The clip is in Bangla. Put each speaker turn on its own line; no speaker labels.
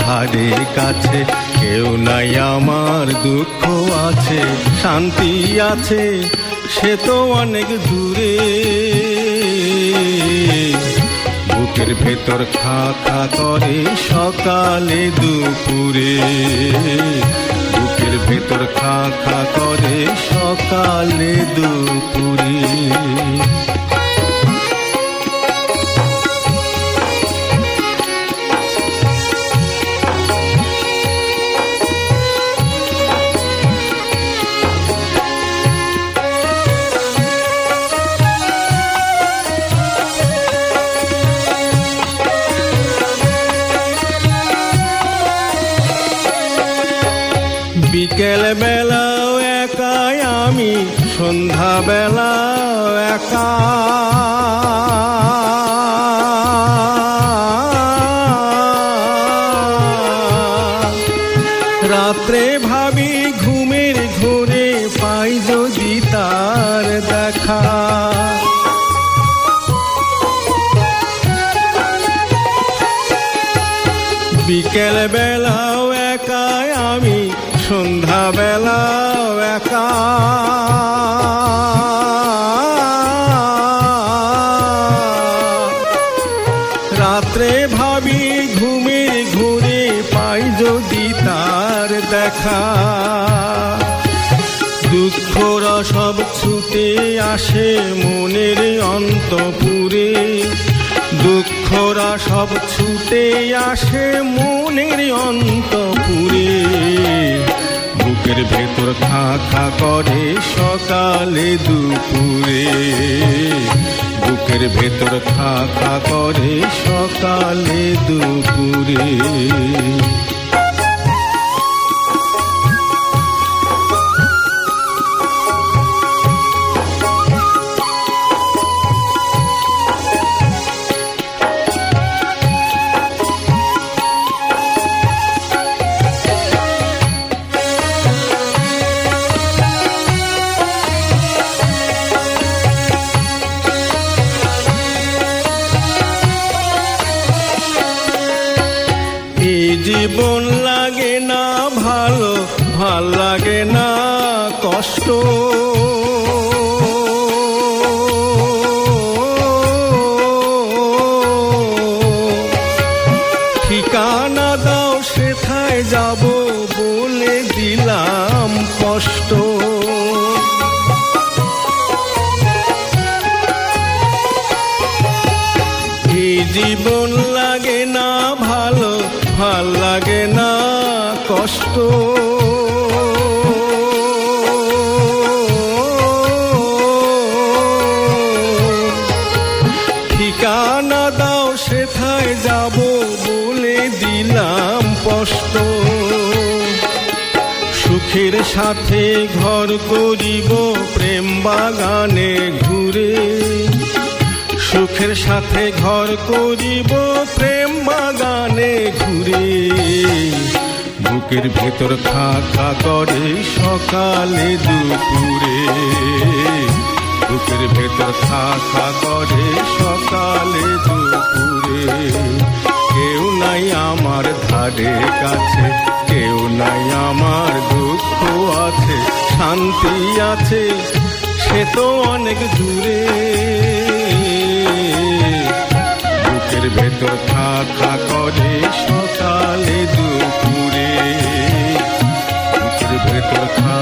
ধারে কাছে কেউ নাই, আমার দুঃখ আছে, শান্তি আছে, সে তো অনেক দূরে। বুকের ভেতর খা খা করে সকালে দুপুরে। বুকের ভেতর খা খা করে সকালে দুপুরে। বিকেল বেলাও একাই আমি সন্ধ্যা বেলাও একা। রাত্রে ভাবি ঘুমের ঘোরে পাই যদি তার দেখা। বিকেল বেলাও একাই আমি সন্ধ্যা বেলাও একা। রাত্রে ভাবি ঘুমে ঘুরে পাই যদি তার দেখা। দুঃখরা সব ছুটে আসে মনের অন্তপুরে। দুঃখরা সব ছুটে আসে মনের অন্তপুরে। বুকের ভেতর খা খা করে সকালে দুপুরে। বুকের ভেতর খা খা করে সকালে দুপুরে। জীবন লাগে না ভালো, ভালো লাগে না কষ্ট। ঠিকানা দাও, সেথায় যাব বলে দিলাম কষ্ট। জীবন ভালো লাগে না কষ্ট। ঠিকানা দাও, সেথায় যাব বলে দিলাম কষ্ট। সুখের সাথে ঘর করিব, প্রেম বাগানে ঘুরে। সুখের সাথে ঘর করিব, প্রেম বুকের ভেতর খা খা করে সকালে দুপুরে। বুকের ভেতর খা খা করে সকালে দুপুরে। কেউ নাই আমার ধারে কাছে, কেউ নাই আমার দুঃখ আছে, শান্তি আছে, সে তো অনেক দূরে। বুকের ভেতর খা খা Spiritual Time.